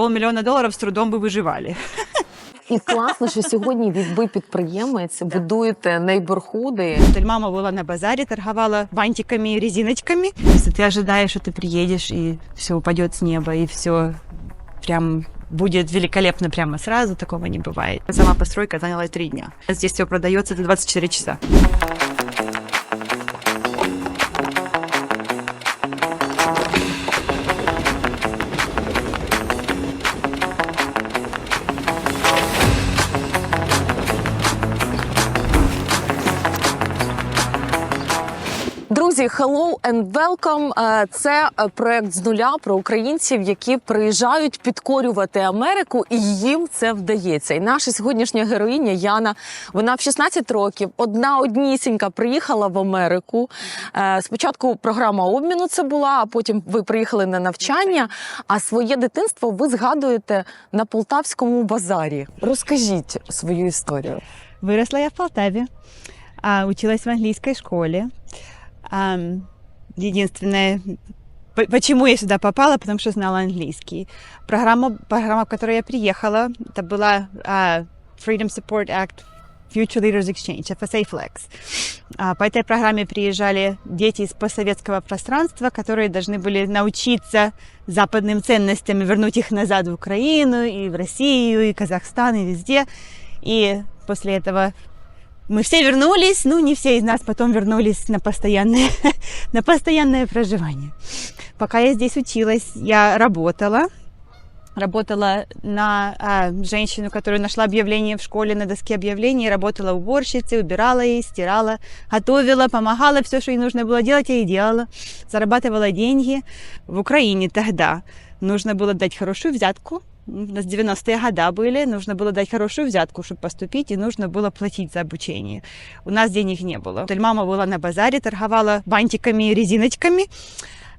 Полмиллиона долларов с трудом бы выживали. І класно, що сьогодні від ви підприємець будуєте нейборхуди. Модель мама была на базаре, торговала бантиками и резиночками. Если ты ожидаешь, что ты приедешь и все упадет с неба, и все прям будет великолепно прямо сразу, такого не бывает. Сама постройка заняла три дня. Здесь все продается за 24 часа. Друзі, hello and welcome. Е, Це е, проект з нуля про українців, які приїжджають підкорювати Америку, і їм це вдається. І наша сьогоднішня героїня Яна, вона в 16 років, одна однісінька, приїхала в Америку. Е, Спочатку програма обміну це була, а потім ви приїхали на навчання. А своє дитинство ви згадуєте на полтавському базарі. Розкажіть свою історію. Выросла я в Полтаве, а, училась в английской школе. Единственное, по- почему я сюда попала, потому что знала английский. Программа, программа, в которой я приехала, это была а, Freedom Support Act Future Leaders Exchange, FSA Flex. А, По этой программе приезжали дети из постсоветского пространства, которые должны были научиться западным ценностям и вернуть их назад в Украину, и в Россию, и Казахстан, и везде. И после этого мы все вернулись, ну не все из нас потом вернулись на постоянное, на постоянное проживание. Пока я здесь училась, я работала. Работала на а, женщину, которая нашла объявление в школе на доске объявлений, работала уборщицей, убирала ей, стирала, готовила, помогала, все, что ей нужно было делать, я и делала. Зарабатывала деньги. В Украине тогда нужно было дать хорошую взятку, у нас 90-е года были, нужно было дать хорошую взятку, чтобы поступить, и нужно было платить за обучение. У нас денег не было. То есть Мама была на базаре, торговала бантиками и резиночками.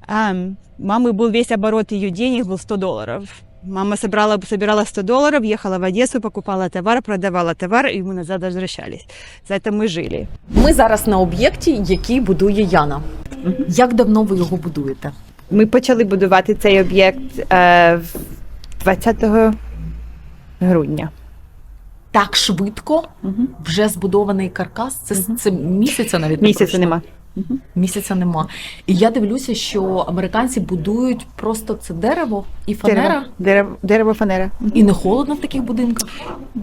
А, мамы был весь оборот ее денег был 100 долларов. Мама собрала, собирала 100 долларов, ехала в Одессу, покупала товар, продавала товар, и мы назад возвращались. За это мы жили. Ми зараз на об'єкті, який будує Яна. Як давно ви його будуєте? Ми почали будувати цей об'єкт е, 20 грудня. Так швидко Угу. вже збудований каркас. Це, Мгм. це місяця навіть не Місяця пройшло. нема. Місяця нема. І я дивлюся, що американці будують просто це дерево і фанера. Дерево, дерево, дерево фанера. І не холодно в таких будинках.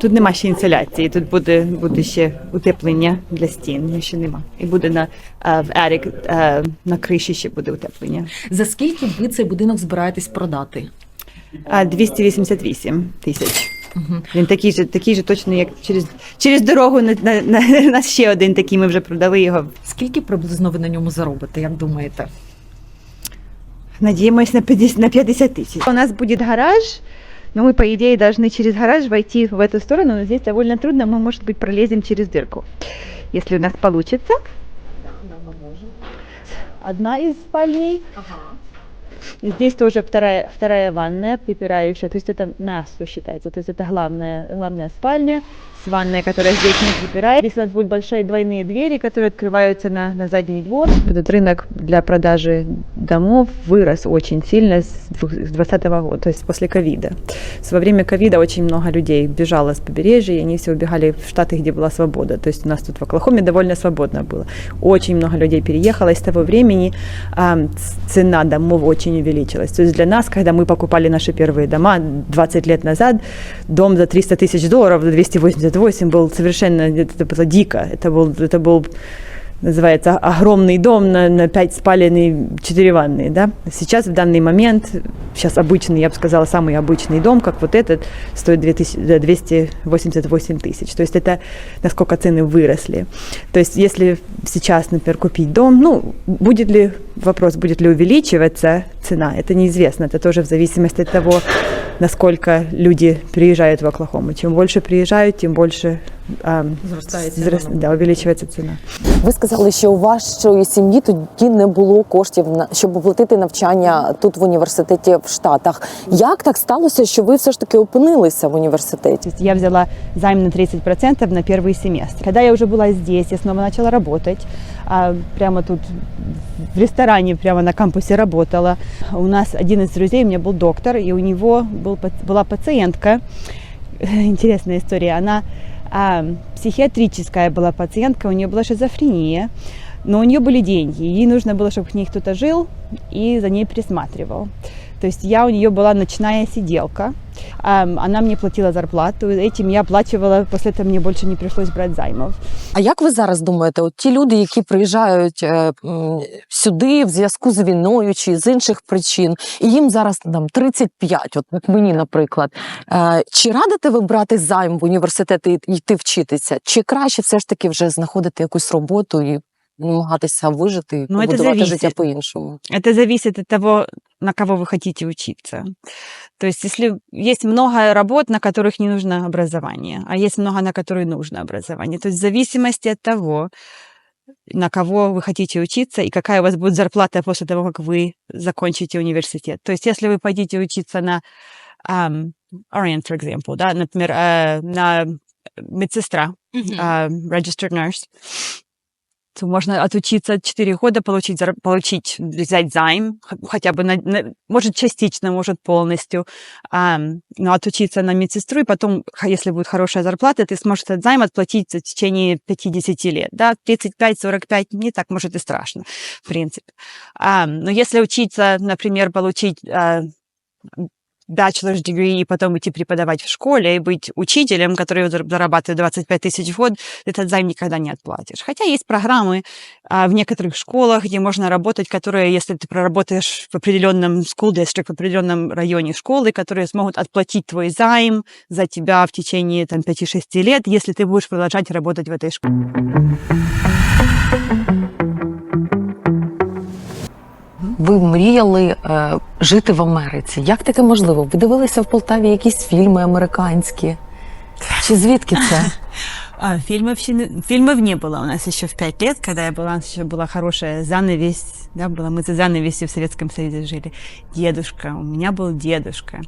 Тут нема ще інсоляції, тут буде, буде ще утеплення для стін, ще нема. І буде на е, в Ерік е, на криші ще буде утеплення. За скільки ви цей будинок збираєтесь продати? А 288 тисяч. Угу. Він такий же, такий же точно, як через, через дорогу на, на, на, на ще один такий. Ми вже продали його. Скільки приблизно ви на ньому заробите, як думаєте? Надеемся на 50, на 50 тысяч. У нас будет гараж, но мы, по идее, должны через гараж войти в эту сторону, но здесь довольно трудно, мы, может быть, пролезем через дырку. Если у нас получится. Одна из спальней. И Здесь тоже вторая, вторая ванная, припирающая, то есть это что считается, то есть это главная, главная спальня с ванной, которая здесь не припирает. Здесь у нас будут большие двойные двери, которые открываются на, на задний двор. Этот рынок для продажи домов вырос очень сильно с 2020 года, то есть после ковида. Во время ковида очень много людей бежало с побережья, и они все убегали в штаты, где была свобода. То есть у нас тут в Оклахоме довольно свободно было. Очень много людей переехало, и с того времени ц- цена домов очень увеличилась. То есть для нас, когда мы покупали наши первые дома 20 лет назад, дом за 300 тысяч долларов, за 288 был совершенно, это было дико. Это был, это был называется огромный дом на, на 5 спален и 4 ванные, да. Сейчас в данный момент, сейчас обычный, я бы сказала, самый обычный дом, как вот этот, стоит 2000, да, 288 тысяч. То есть это насколько цены выросли. То есть если сейчас, например, купить дом, ну, будет ли, вопрос, будет ли увеличиваться цена, это неизвестно. Это тоже в зависимости от того, насколько люди приезжают в Оклахому. Чем больше приезжают, тем больше а, Зростається взрос- вона. да, увеличивается цена. Ви сказали, що у вашої сім'ї тоді не було коштів на щоб оплатити навчання тут в університеті в Штатах. Як так сталося, що ви все ж таки опинилися в університеті? То есть я взяла займ на 30% на первый семестр. Когда я уже была здесь, я снова начала работать. А, прямо тут в ресторане, прямо на кампусе работала. У нас один из друзей, у меня был доктор, и у него был, была пациентка. Интересная история. Она а, психиатрическая была пациентка, у нее была шизофрения. Но у нее были деньги, ей нужно было, чтобы к ней кто-то жил и за ней присматривал. То есть я у нее была ночная сиделка, она мне платила зарплату, этим я оплачивала, после этого мне больше не пришлось брать займов. А як ви зараз думаєте, от ті люди, які приїжджають е, сюди в зв'язку з війною чи з інших причин, і їм зараз там 35, от як мені, наприклад, е, чи радите ви брати займ в університет і йти вчитися? Чи краще все ж таки вже знаходити якусь роботу і намагатися вижити і Ну, побудувати життя по-іншому? Это зависит от того, на кого вы хотите учиться. То есть если есть много работ, на которых не нужно образование, а есть много, на которые нужно образование. То есть в зависимости от того, на кого вы хотите учиться и какая у вас будет зарплата после того, как вы закончите университет. То есть если вы пойдете учиться на um, Orient, for example, да, например, э, на медсестра, а, registered nurse, можно отучиться 4 года, получить, получить взять займ, хотя бы, на, на- может, частично, может, полностью, а, но отучиться на медсестру, и потом, если будет хорошая зарплата, ты сможешь этот займ отплатить в течение 50 лет, да, 35-45, не так, может, и страшно, в принципе. А, но если учиться, например, получить а, bachelor's degree и потом идти преподавать в школе и быть учителем, который зар- зарабатывает 25 тысяч в год, этот займ никогда не отплатишь. Хотя есть программы а, в некоторых школах, где можно работать, которые, если ты проработаешь в определенном school district, в определенном районе школы, которые смогут отплатить твой займ за тебя в течение там, 5-6 лет, если ты будешь продолжать работать в этой школе. Ви мріяли е, жити в Америці. Як таке можливо? Ви дивилися в Полтаві якісь фільми американські? Чи звідки це? А, фильмов, вообще не- фильмов не было у нас еще в пять лет, когда я была, у нас еще была хорошая занавесь, да, была, мы за занавесью в Советском Союзе жили. Дедушка, у меня был дедушка.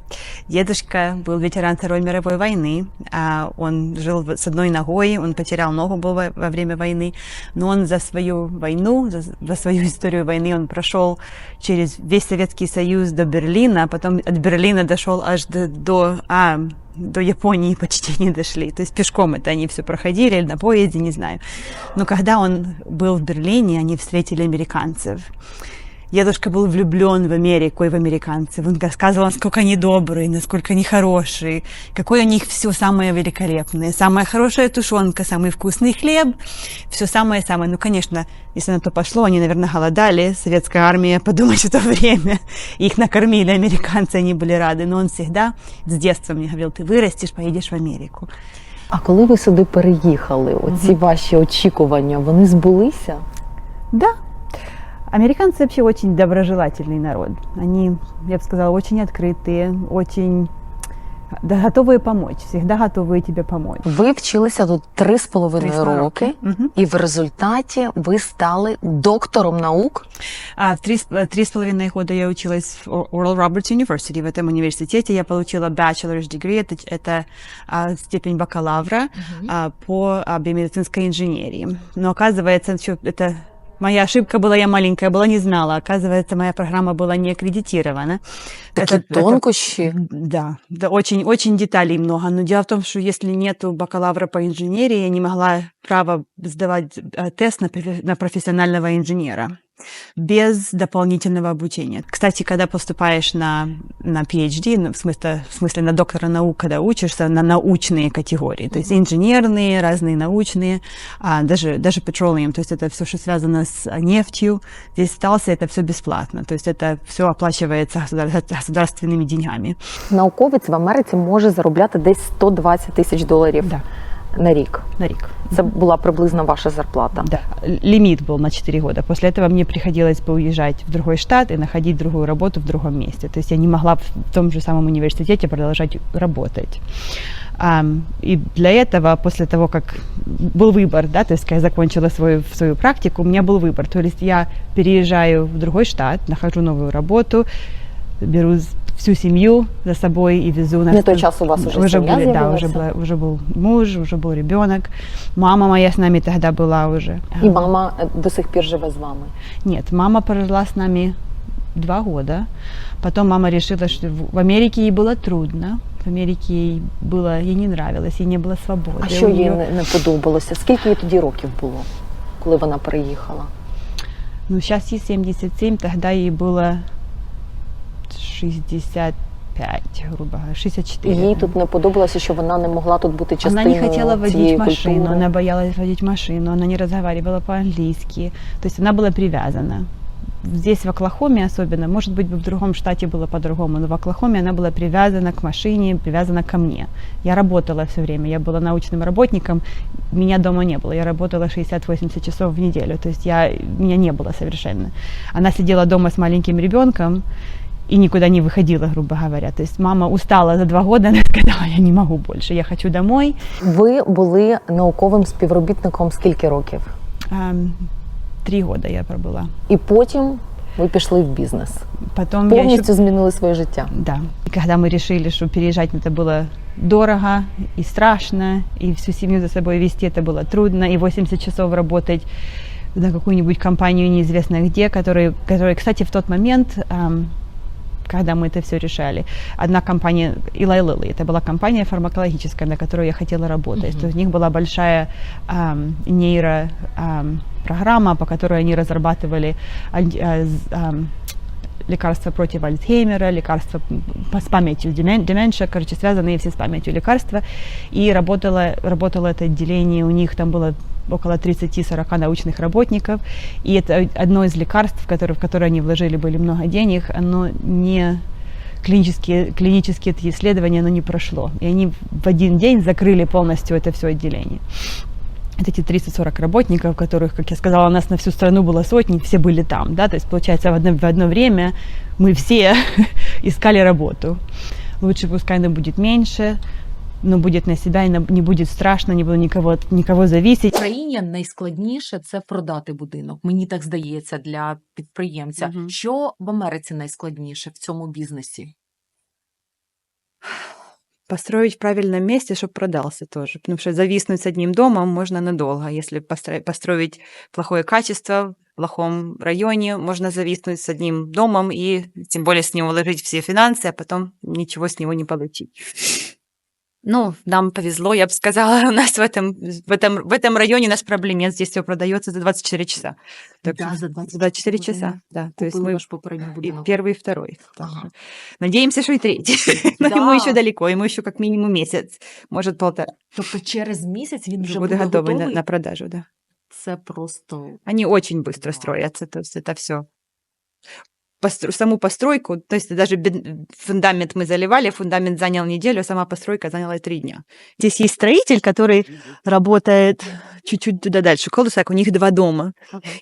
Дедушка был ветеран Второй мировой войны, а он жил с одной ногой, он потерял ногу был во, во время войны, но он за свою войну, за, за свою историю войны он прошел через весь Советский Союз до Берлина, а потом от Берлина дошел аж до, до а, до Японии почти не дошли. То есть пешком это они все проходили, или на поезде, не знаю. Но когда он был в Берлине, они встретили американцев. Дедушка был влюблен в Америку и в американцев. Он рассказывал, насколько они добрые, насколько они хорошие, какое у них все самое великолепное. Самая хорошая тушенка, самый вкусный хлеб, все самое-самое. Ну, конечно, если на то пошло, они, наверное, голодали. Советская армия, подумать в то время. Их накормили американцы, они были рады. Но он всегда с детства мне говорил, ты вырастешь, поедешь в Америку. А коли ви сюди переїхали, оці ваші очікування, вони збулися? Да. Американцы вообще очень доброжелательный народ. Они, я бы сказала, очень открытые, очень да, готовые помочь, всегда готовые тебе помочь. Ви вчилися тут три з половиною Три з половиною роки, і в результаті ви стали доктором наук. А в три, с- три с половиной года я училась в Oral Roberts University. В этом университете я получила bachelor's degree, это, это а, степень бакалавра а, по а, биомедицинской инженерии. Но оказывается, это моя ошибка была, я маленькая была, не знала. Оказывается, моя программа была не аккредитирована. Такі Это- это- тонкощі. Да, да, очень, очень деталей много. Но дело в том, что если нету бакалавра по инженерии, я не могла право сдавать э, тест на, на профессионального инженера без дополнительного обучения. Кстати, когда поступаешь на, на PhD, ну, в, смысле, в смысле на доктора наук, когда учишься на научные категории, то есть инженерные, разные научные, а, даже, даже petroleum, то есть это все, что связано с нефтью, здесь остался, это все бесплатно, то есть это все оплачивается государ- государственными деньгами. Науковець в Америці може заробляти десь 120 тисяч доларів Да. На рік. на рік. Це була приблизно ваша зарплата. Да, лимит был на 4 года. После этого мне приходилось бы уезжать в другой штат и находить другую работу в другом месте. То есть я не могла в том же самом университете продолжать работать. Ам, и для этого, после того, как был выбор, да, то есть когда я закончила свою, свою практику, у меня был выбор. То есть я переезжаю в другой штат, нахожу новую работу, беру всю семью за собой и везу на На той час у вас уже уже семья были, да, з'явилася? уже, была, уже был муж, уже был ребенок. Мама моя с нами тогда была уже. І мама е, до сих пір живе з вами. Нет, мама прожила с нами два года. Потом мама решила, что в в Америке ей было трудно. В Америке ей было, ей не нравилось, ей не было свободы. А що У їй неё- не, не подобалося? Скільки їй тоді років було, коли вона переїхала? Ну, сейчас ей 77, тогда ей было 65, грубо говоря, І 64. їй тут не подобалося, що вона не могла тут бути Она частиною не хотела цієї водить машину, культури. она боялась водить машину, она не разговаривала по-английски. То есть она была привязана. Здесь, в Оклахоме особенно, может быть, бы в другом штате было по-другому, но в Оклахоме она была привязана к машине, привязана ко мне. Я работала все время, я была научным работником, меня дома не было, я работала 60-80 часов в неделю, то есть я, меня не было совершенно. Она сидела дома с маленьким ребенком, и никуда не выходила, грубо говоря. То есть мама устала за два года, она сказала, я не могу больше, я хочу домой. Ви були науковим співробітником скільки років? Ам, Три года я пробыла. І потім ви пішли в бізнес. Потом я еще... Повністю змінили своє життя. Да. И когда мы решили, что переезжать это было дорого и страшно, и всю семью за собой вести это было трудно, и 80 часов работать на какую-нибудь компанию неизвестно где, которые, которые кстати, в тот момент, ам, когда мы это все решали, одна компания, Eli Lilly, это была компания фармакологическая, на которой я хотела работать. То есть у них была большая ам, нейро ам, программа, по которой они разрабатывали а, лекарства против Альцгеймера, лекарства с памятью, демен- деменция, короче, связанные все с памятью лекарства. И работало, работало это отделение, у них там было около 30-40 научных работников, и это одно из лекарств, которые, в которое они вложили были много денег, оно не клинические, клинические эти исследования, оно не прошло. И они в один день закрыли полностью это все отделение. Вот эти 30-40 работников, которых, как я сказала, у нас на всю страну было сотни, все были там, да, то есть, получается, в одно, в одно время мы все искали работу. Лучше пускай она будет меньше, но будет на себя, и на- не будет страшно, не буду никого, никого зависеть. В країні найскладніше це продати будинок. Мені так здається для підприємця. Мгм. Що в Америці найскладніше в цьому бізнесі? Построить в правильном месте, чтобы продался тоже. Потому что зависнуть с одним домом можно надолго. Если постро- построить плохое качество в плохом районе, можно зависнуть с одним домом и тем более с него вложить все финансы, а потом ничего с него не получить. Ну, нам повезло, я бы сказала, у нас в этом, в этом, в этом районе наш проблем нет. Здесь все продается за 24 часа. Так Да, что за 24 годин. часа, да. То есть Купили мы ваш попередній и будинок. первый и второй. Так Ага. что Надеемся, что и третий. Но Да. ему еще далеко, ему еще как минимум месяц, может полтора. Тобто через місяць він Уже вже буде буде готовый готовий? на, на продажу, да. Це просто Они очень быстро Да. строятся, то есть это все. саму постройку, то есть даже фундамент мы заливали, фундамент занял неделю, а сама постройка заняла три дня. Здесь есть строитель, который работает чуть-чуть туда дальше. Колосак, у них два дома.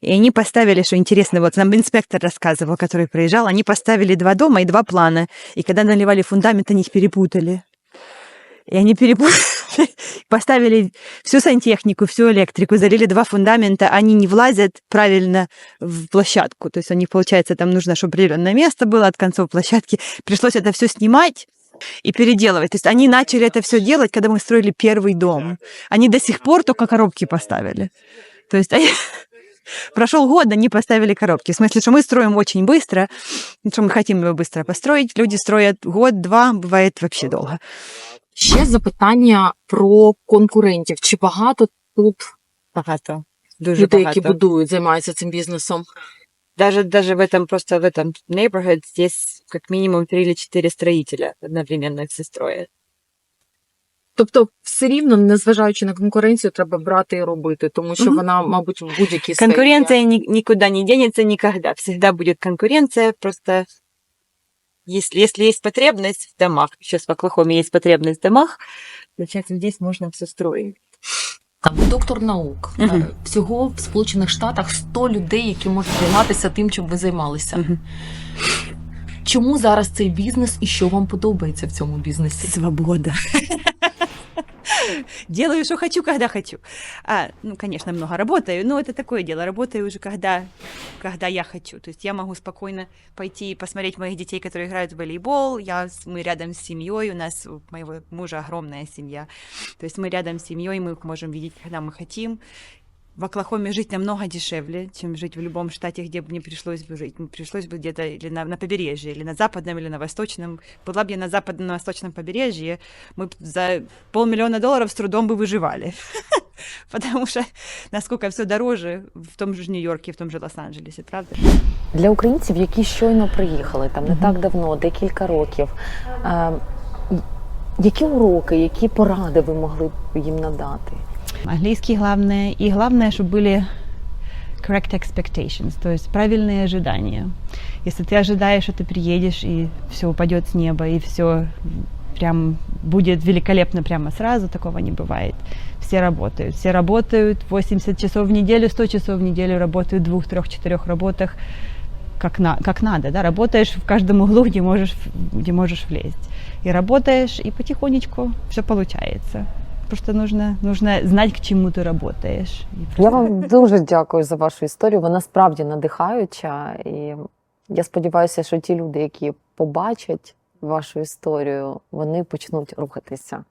И они поставили, что интересно, вот нам инспектор рассказывал, который приезжал, они поставили два дома и два плана. И когда наливали фундамент, они их перепутали. И они перепутали, поставили всю сантехнику, всю электрику, залили два фундамента, они не влазят правильно в площадку. То есть у них, получается, там нужно, чтобы определенное место было от концов площадки. Пришлось это все снимать и переделывать. То есть они начали это все делать, когда мы строили первый дом. Они до сих пор только коробки поставили. То есть они... Прошел год, они поставили коробки. В смысле, что мы строим очень быстро, что мы хотим его быстро построить. Люди строят год-два, бывает вообще долго. ще запитання про конкурентів. Чи багато тут Багато. Дуже людей, які багато. будують, займаються цим бізнесом? Даже, даже в этом, просто в этом neighborhood здесь как минимум три или четыре строителя одновременно все строят. Тобто, все рівно, незважаючи на конкуренцію, треба брати і робити, тому що Мгм. вона, мабуть, в будь-якій сфері. Конкуренция ни- никуда не денется никогда. Всегда будет конкуренция, просто если, если есть потребность в домах, сейчас в Оклахоме есть потребность в домах, получается, здесь можно все строить. Там доктор наук. Е, Всього в Сполучених Штатах 100 людей, які можуть займатися тим, чим ви займалися. Мгм. Чому зараз цей бізнес і що вам подобається в цьому бізнесі? Свобода. Делаю, что хочу, когда хочу. А, ну, конечно, много работаю, но это такое дело. Работаю уже, когда, когда я хочу. То есть я могу спокойно пойти и посмотреть моих детей, которые играют в волейбол. Я, с- мы рядом с семьей, у нас у моего мужа огромная семья. То есть мы рядом с семьей, мы их можем видеть, когда мы хотим. В Оклахоме жить намного дешевле, чем жить в любом штате, где бы мне пришлось бы жить. Мне пришлось бы где-то или на, на побережье, или на западном, или на восточном. Была бы я на западном, на восточном побережье, мы б за полмиллиона долларов с трудом бы выживали. Потому что насколько все дороже в том же Нью-Йорке, в том же Лос-Анджелесе, правда? Для українців, які щойно приїхали, там не Мгм. так давно, декілька років. Е, які уроки, які поради ви могли б їм надати? Английский главное. И главное, чтобы были correct expectations, то есть правильные ожидания. Если ты ожидаешь, что ты приедешь и все упадет с неба, и все прям будет великолепно прямо сразу, такого не бывает. Все работают. Все работают 80 часов в неделю, 100 часов в неделю работают в двух, трех, четырех работах как, на, как надо, да, работаешь в каждом углу, где можешь, где можешь влезть. И работаешь, и потихонечку все получается. Просто нужно, нужно знать, к чему ты работаешь. Я вам дуже дякую за вашу історію. Вона справді надихаюча. І я сподіваюся, що ті люди, які побачать вашу історію, вони почнуть рухатися.